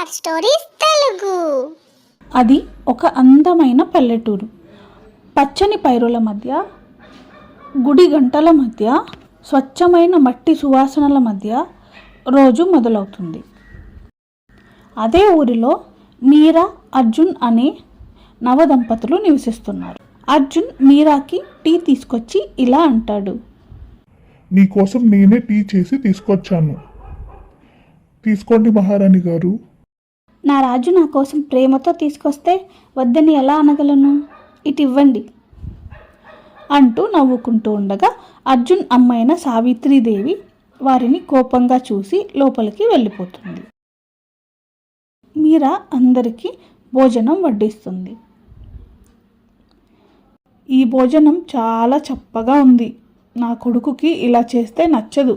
Are stories Telugu అది ఒక అందమైన పల్లెటూరు. పచ్చని పైరుల మధ్య గుడి గంటల మధ్య స్వచ్ఛమైన మట్టి సువాసనల మధ్య రోజు మొదలవుతుంది. అదే ఊరిలో మీరా అర్జున్ అనే నవదంపతులు నివసిస్తున్నారు. అర్జున్ మీరాకి టీ తీసుకొచ్చి ఇలా అంటాడు. నీకోసం నేనే టీ చేసి తీసుకొచ్చాను. తీసుకోండి మహారాణి గారు. నా రాజు నా కోసం ప్రేమతో తీసుకొస్తే వద్దని ఎలా అనగలను? ఇటు ఇవ్వండి. అంటూ నవ్వుకుంటూ ఉండగా అర్జున్ అమ్మైన సావిత్రీదేవి వారిని కోపంగా చూసి లోపలికి వెళ్ళిపోతుంది. మీరా అందరికీ భోజనం వడ్డిస్తుంది. ఈ భోజనం చాలా చప్పగా ఉంది. నా కొడుకుకి ఇలా చేస్తే నచ్చదు.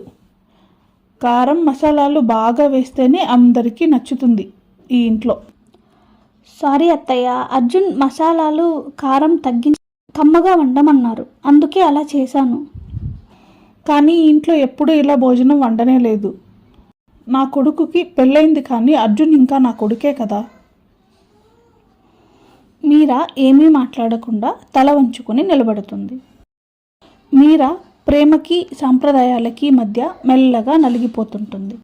కారం మసాలాలు బాగా వేస్తేనే అందరికీ నచ్చుతుంది. ఈ ఇంట్లో. సారీ అత్తయ్య అర్జున్ మసాలాలు కారం తగ్గించి కమ్మగా వండమన్నారు. అందుకే అలా చేశాను. కానీ ఇంట్లో ఎప్పుడూ ఇలా భోజనం వండనే లేదు. నా కొడుకుకి పెళ్ళైంది కానీ అర్జున్ ఇంకా నా కొడుకే కదా. మీరా ఏమీ మాట్లాడకుండా తల వంచుకొని నిలబడుతుంది. మీరా ప్రేమకి సాంప్రదాయాలకి మధ్య మెల్లగా నలిగిపోతుంటుంది.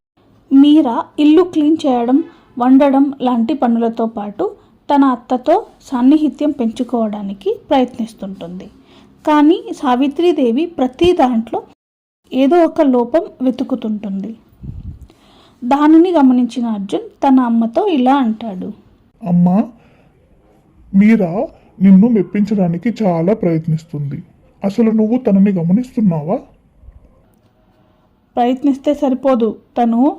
మీరా ఇల్లు క్లీన్ చేయడం వండడం లాంటి పనులతో పాటు తన అత్తతో సాన్నిహిత్యం పెంచుకోవడానికి ప్రయత్నిస్తుంటుంది. కానీ సావిత్రీదేవి ప్రతి దాంట్లో ఏదో ఒక లోపం వెతుకుతుంటుంది. దానిని గమనించిన అర్జున్ తన అమ్మతో ఇలా అంటాడు. అమ్మా మీరా నిన్ను మెప్పించడానికి చాలా ప్రయత్నిస్తుంది. అసలు నువ్వు తనని గమనిస్తున్నావా? ప్రయత్నిస్తే సరిపోదు. తను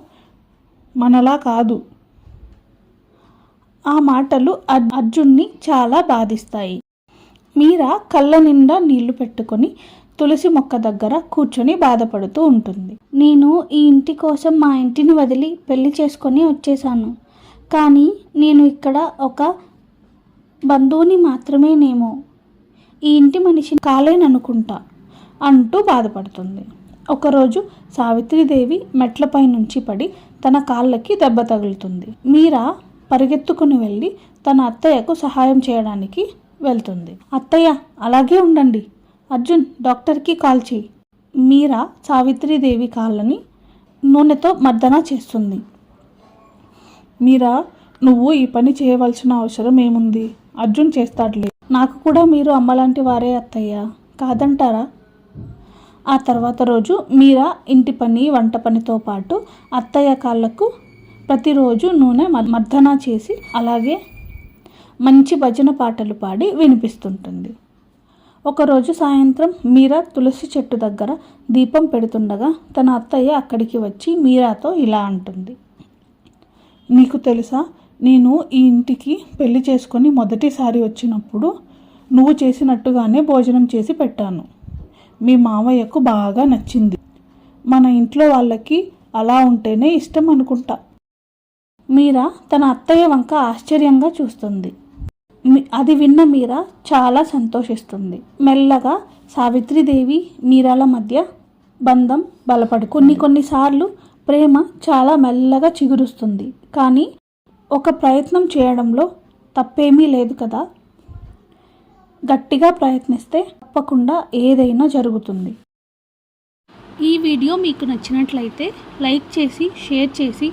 మనలా కాదు. ఆ మాటలు అర్జున్ని చాలా బాధిస్తాయి. మీరా కళ్ళ నిండా నీళ్ళు పెట్టుకొని తులసి మొక్క దగ్గర కూర్చొని బాధపడుతూ ఉంటుంది. నేను ఈ ఇంటి కోసం మా ఇంటిని వదిలి పెళ్ళి చేసుకొని వచ్చేసాను కానీ నేను ఇక్కడ ఒక బంధువుని మాత్రమేనేమో. ఈ ఇంటి మనిషి కాలేననుకుంటా అంటూ బాధపడుతుంది. ఒకరోజు సావిత్రిదేవి మెట్లపై నుంచి పడి తన కాళ్ళకి దెబ్బ తగులుతుంది. మీరా పరిగెత్తుకుని వెళ్ళి తన అత్తయ్యకు సహాయం చేయడానికి వెళ్తుంది. అత్తయ్య అలాగే ఉండండి. అర్జున్ డాక్టర్కి కాల్ చేయి. మీరా సావిత్రీదేవి కాళ్ళని నూనెతో మర్దన చేస్తుంది. మీరా నువ్వు ఈ పని చేయవలసిన అవసరం ఏముంది? అర్జున్ చేస్తాడులే. నాకు కూడా మీరు అమ్మలాంటి వారే అత్తయ్య. కాదంటారా? ఆ తర్వాత రోజు మీరా ఇంటి పని వంట పనితో పాటు అత్తయ్య కాళ్ళకు ప్రతిరోజు నూనె మర్దన చేసి అలాగే మంచి భజన పాటలు పాడి వినిపిస్తుంటుంది. ఒకరోజు సాయంత్రం మీరా తులసి చెట్టు దగ్గర దీపం పెడుతుండగా తన అత్తయ్య అక్కడికి వచ్చి మీరాతో ఇలా అంటుంది. నీకు తెలుసా నేను ఈ ఇంటికి పెళ్ళి చేసుకొని మొదటిసారి వచ్చినప్పుడు నువ్వు చేసినట్టుగానే భోజనం చేసి పెట్టాను. మీ మావయ్యకు బాగా నచ్చింది. మన ఇంట్లో వాళ్ళకి అలా ఉంటేనే ఇష్టం అనుకుంటా. మీరా తన అత్తయ్య వంక ఆశ్చర్యంగా చూస్తుంది. అది విన్న మీరా చాలా సంతోషిస్తుంది. మెల్లగా సావిత్రిదేవి మీరాల మధ్య బంధం బలపడు కొన్ని కొన్నిసార్లు ప్రేమ చాలా మెల్లగా చిగురుస్తుంది. కానీ ఒక ప్రయత్నం చేయడంలో తప్పేమీ లేదు కదా? గట్టిగా ప్రయత్నిస్తే తప్పకుండా ఏదైనా జరుగుతుంది. ఈ వీడియో మీకు నచ్చినట్లయితే లైక్ చేసి షేర్ చేసి